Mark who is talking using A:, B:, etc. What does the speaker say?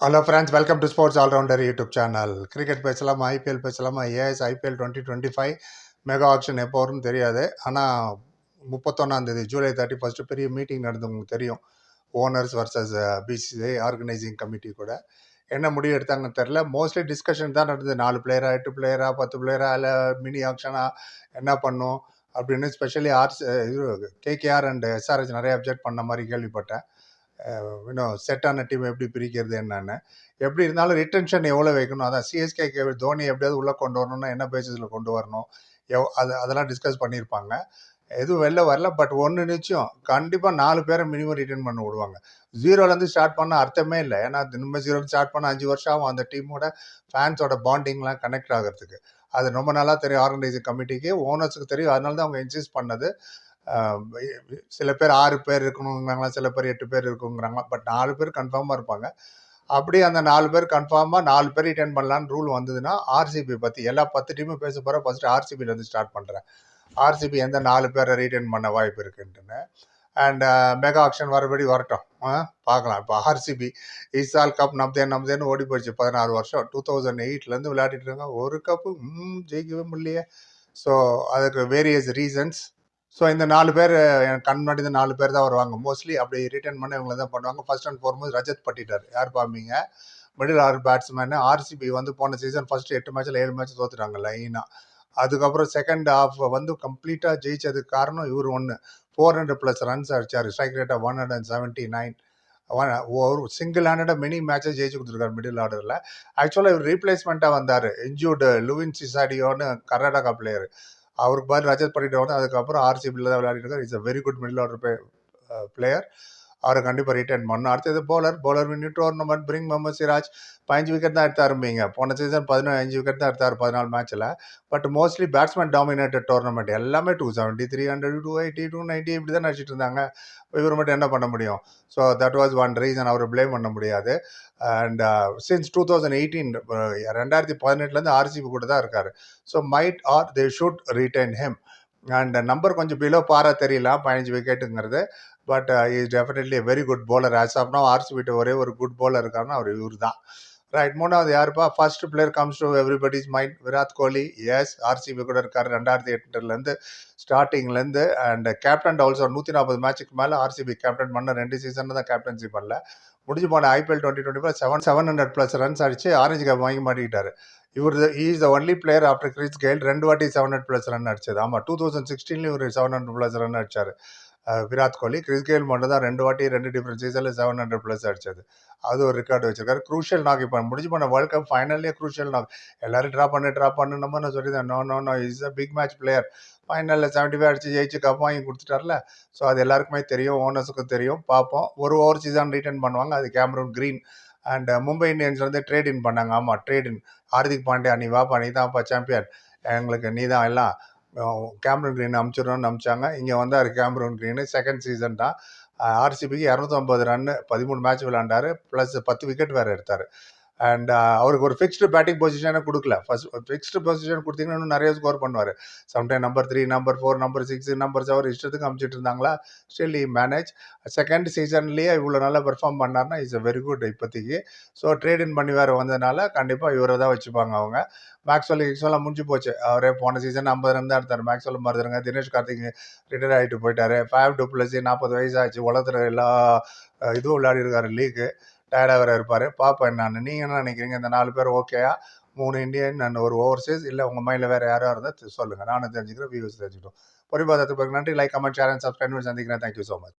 A: Hello friends welcome to sports all-rounder YouTube channel cricket பேசலாமா? IPL பேசலாமா? As IPL twenty twenty five mega auction எப்போ வரும்னு தெரியாது. ஆனால் முப்பத்தொன்னாந்தேதி ஜூலை தேர்ட்டி ஃபஸ்ட்டு பெரிய மீட்டிங் நடந்து உங்களுக்கு தெரியும். Owners versus BCCI organising committee கூட. என்ன முடிவு எடுத்தாங்கன்னு தெரில மோஸ்ட்லி டிஸ்கஷன் தான் நடந்தது. நாலு பிளேயரா எட்டு பிளேயரா பத்து பிளேயரா இல்லை மினி ஆக்ஷனா என்ன பண்ணும் அப்படின்னு ஸ்பெஷலி ஆர்ஸ் இது கேகேஆர் அண்ட் எஸ்ஆர்ஹெச் நிறைய அப்ஜெக்ட் பண்ண மாதிரி கேள்விப்பட்டேன். இன்னும் செட்டான டீம் எப்படி பிரிக்கிறது என்னன்னு. எப்படி இருந்தாலும் ரிட்டன்ஷன் எவ்வளோ வைக்கணும்? அதான் சிஎஸ்கே தோனி எப்படியாவது உள்ளே கொண்டு வரணும்னா என்ன பேசிஸில் கொண்டு வரணும்? எவ் அது அதெல்லாம் டிஸ்கஸ் பண்ணியிருப்பாங்க. எதுவும் வெளில வரல பட் ஒன்று நிச்சயம் கண்டிப்பாக நாலு பேரை மினிமம் ரிட்டர்ன் பண்ண விடுவாங்க. ஜீரோலேருந்து ஸ்டார்ட் பண்ண அர்த்தமே இல்லை. ஏன்னா இனிமேல் ஜீரோலேருந்து ஸ்டார்ட் பண்ண அஞ்சு வருஷம் ஆகும். அந்த டீமோட ஃபேன்ஸோட பாண்டிங்லாம் கனெக்ட் ஆகிறதுக்கு. அது ரொம்ப நல்லா தெரியும். ஆர்கனைசிங் கமிட்டிக்கு ஓனர்ஸுக்கு தெரியும். அதனால தான் அவங்க இன்சிஸ்ட் பண்ணது. சில பேர் ஆறு பேர் இருக்கணுங்கிறாங்களா சில பேர் எட்டு பேர் இருக்குங்கிறாங்களா பட் நாலு பேர் கன்ஃபார்மாக இருப்பாங்க. அப்படி அந்த நாலு பேர் கன்ஃபார்மாக நாலு பேர் ரிட்டர்ன் பண்ணலான்னு ரூல் வந்ததுன்னா ஆர்சிபி பற்றி எல்லா பத்து டீமும் பேச போகிற ஃபஸ்ட்டு ஆர்சிபிலேருந்து ஸ்டார்ட் பண்ணுறேன் ஆர்சிபி எந்த நாலு பேரை ரிட்டர்ன் பண்ண வாய்ப்பு இருக்குன்ட்டுன்னு. அண்ட் மெகா ஆக்ஷன் வரபடி வரட்டும். ஆ, பார்க்கலாம். இப்போ ஆர்சிபி இசால் கப் நம்தே நம்தேன்னு ஓடி போயிடுச்சு பதினாறு வருஷம். டூ தௌசண்ட் எயிட்லேருந்து விளையாடிட்டு இருக்காங்க. ஒரு கப்பு ம், ஜெயிக்கவே முடியலையே. ஸோ அதுக்கு வேரியஸ் ரீசன்ஸ் ஸோ இந்த நாலு பேர் எனக்கு கண் முன்னாடி இந்த நாலு பேர் தான் வருவாங்க. மோஸ்ட்லி அப்படி ரிட்டர்ன் பண்ண இவங்களை தான் பண்ணுவாங்க. First and foremost Rajat Patidar. யார் பாம்பீங்க மிடில் ஆர்டர் பேட்ஸ்மேனு ஆர்சிபி வந்து போன சீசன் ஃபர்ஸ்ட் எட்டு மேட்ச்சில் ஏழு மேட்ச் தோத்துட்டாங்க லைனாக அதுக்கப்புறம் செகண்ட் ஹாஃப் வந்து கம்ப்ளீட்டாக ஜெயிச்சதுக்கு காரணம் இவர் ஒன்று ஃபோர் ஹண்ட்ரட் ப்ளஸ் ரன்ஸ் அடிச்சார். ஸ்ட்ரைக் ரேட்டாக one hundred and seventy nine ஒரு சிங்கிள் ஹேண்டடாக மினி மேட்சை ஜெயிச்சு கொடுத்துருக்காரு மிடில் ஆர்டரில் ஆக்சுவலாக இவர் ரீப்ளேஸ்மெண்ட்டாக வந்தார். இன்ஜூர்டு லுவின் சிசாடியோன்னு கர்நாடகா பிளேயர் அவருக்கு பாதி ரஜத் பண்ணிட்டு வந்து அதுக்கப்புறம் ஆர்சிபியில் தான் விளையாடிட்டு இருக்காரு. It's a very good middle order player அவரை கண்டிப்பாக ரிட்டர்ன் பண்ணணும். அடுத்தது bowler bowler win tournament bring Mohammed Siraj பதினஞ்சு விக்கெட் தான் எடுத்தாரும்பீங்க போன சீசன் பதினஞ்சு அஞ்சு விக்கெட் தான் எடுத்தார் பதினாலு மேட்ச்சில் but mostly batsmen dominated tournament எல்லாமே two seventy three hundred two eighty two ninety இப்படி தான் நடிச்சிட்டு இருந்தாங்க. இவர் மட்டும் என்ன பண்ண முடியும்? So that was one reason அவரை ப்ளேம் பண்ண முடியாது. Uh, and since two thousand eighteen ரெண்டாயிரத்தி பதினெட்டுலேருந்து ஆர்சிபி கூட தான் இருக்கார். So might are they should retain him and number கொஞ்சம் பிலோ பாரா தெரியல. பதினஞ்சு விக்கெட்டுங்கிறது but is definitely very good bowler as of no ஆர்சிபிட்ட ஒரே ஒரு குட் போலர் இருக்காருன்னா அவர் இவர் தான் ரைட் மூணாவது யாருப்பா? First player comes to everybody's mind Virat Kohli is RCB கூட இருக்கார் ரெண்டாயிரத்தி எட்டுலேருந்து ஸ்டார்டிங்லேருந்து அண்ட் கேப்டன் ஆல்சோ நூற்றி நாற்பது மேட்சுக்கு மேலே ஆர்சிபி கேப்டன் பண்ண ரெண்டு சீசன் தான் கேப்டன்சி பண்ணல. முடிஞ்சு போன IPL twenty twenty five seven seven hundred plus runs அடிச்சு ஆரஞ்சு கேப் வாங்கி மாட்டிக்கிட்டாரு. இவர் is the only player after Chris Gayle ரெண்டு வாட்டி செவன் ஹண்ட்ரட் ப்ளஸ் ரன் அடிச்சது. ஆமாம் டூ தௌசண்ட் சிக்ஸ்டீன்லேயும் இவர் செவன் ஹண்ட்ரட் ப்ளஸ் ரன் அடிச்சார். விராட் கோலி கிறிஸ் கெயில் மட்டும் தான் ரெண்டு வாட்டி ரெண்டு டிஃப்ரெண்ட் சீசனில் செவன் ஹண்ட்ரட் ப்ளஸ் அடிச்சது. அது ஒரு ரெக்கார்டு வச்சிருக்காரு. க்ரூஷியல் நாக் இப்போ முடிஞ்சு போன வேர்ல்ட் கப் ஃபைனல்லே க்ரூஷியல் நாக் எல்லாரும் ட்ரா பண்ணு ட்ரா பண்ணு நம்ம நான் சொல்லிதான் no no no is a big match player ஃபைனலில் seventy five அடிச்சு ஜெயிச்சு கப் வாங்கி கொடுத்துட்டார்ல. ஸோ அது எல்லாருக்குமே தெரியும் ஓனர்ஸுக்கும் தெரியும். பார்ப்போம். ஒரு ஓவர் சீசன் ரிட்டர்ன் பண்ணுவாங்க. அது Cameron Green and Mumbai Indians வந்து ட்ரேட் இன் பண்ணாங்க. ஆமாம் ட்ரேட் இன் ஹார்திக் பாண்டியா நீ வாப்பா நீ தான்ப்பா சாம்பியன் எங்களுக்கு நீ தான் எல்லாம். கேமரன் க்ரீன் அமுச்சிடணும்னு அமிச்சாங்க இங்கே வந்தார் கேமரன் க்ரீனு செகண்ட் சீசன் தான். ஆர்சிபிக்கு இரநூத்தம்பது ரன்னு பதிமூணு மேட்ச் விளாண்டாரு ப்ளஸ் பத்து விக்கெட் வேறு எடுத்தார். அண்ட் uh, அவருக்கு ஒரு ஃபிக்ஸ்டு பேட்டிங் பொசிஷனே கொடுக்கல. ஃபர்ஸ்ட் ஃபிக்ஸ்டு பொசிஷன் கொடுத்தீங்கன்னா இன்னும் நிறைய ஸ்கோர் பண்ணுவார். Sometime number three number four number six number seven இஷ்டத்துக்கு அமிச்சிட்டு இருந்தாங்களா? ஸ்டில் ஈ மேனேஜ் செகண்ட் சீசன்லேயே இவ்வளோ நல்லா பெர்ஃபார்ம் பண்ணார்னா இஸ் அ வெரி குட் இப்போதைக்கு. ஸோ ட்ரேட் இன் பண்ணி வேறு வந்ததுனால கண்டிப்பாக இவரை தான் வச்சுப்பாங்க அவங்க. மேக்ஸ்வெல் கிக்ஸ்வெல்லாம் முடிஞ்சு போச்சு. அவரே போன சீசன் ஐம்பது ரன் தான் எடுத்தார். மேக்ஸ்வெல் மருதுங்க தினேஷ் கார்த்திக் ரிட்டையர் ஆகிட்டு போயிட்டார். ஃபைவ் டூ ப்ளஸ் நாற்பது வயசு ஆச்சு. உலகத்தில் எல்லா இதுவும் விளையாடி இருக்காரு லீக்கு டயர்டாக வேறு இருப்பார். பார்ப்பேன் என்னன்னு நீங்கள் என்ன நினைக்கிறீங்க? இந்த நாலு பேர் ஓகேயா மூணு இந்தியன் அண்ட் ஒரு ஓவர்சீஸ் இல்லை உங்கள் மைண்டில் வேறு யாராக இருந்தால் சொல்லுங்கள் நானும் தெரிஞ்சுக்கிறேன் வியூஸ் தெரிஞ்சுக்கிட்டோம் பொறிப்பாதத்துக்கு நன்றி. Like comment share and subscribe சந்திக்கிறேன். Thank you so much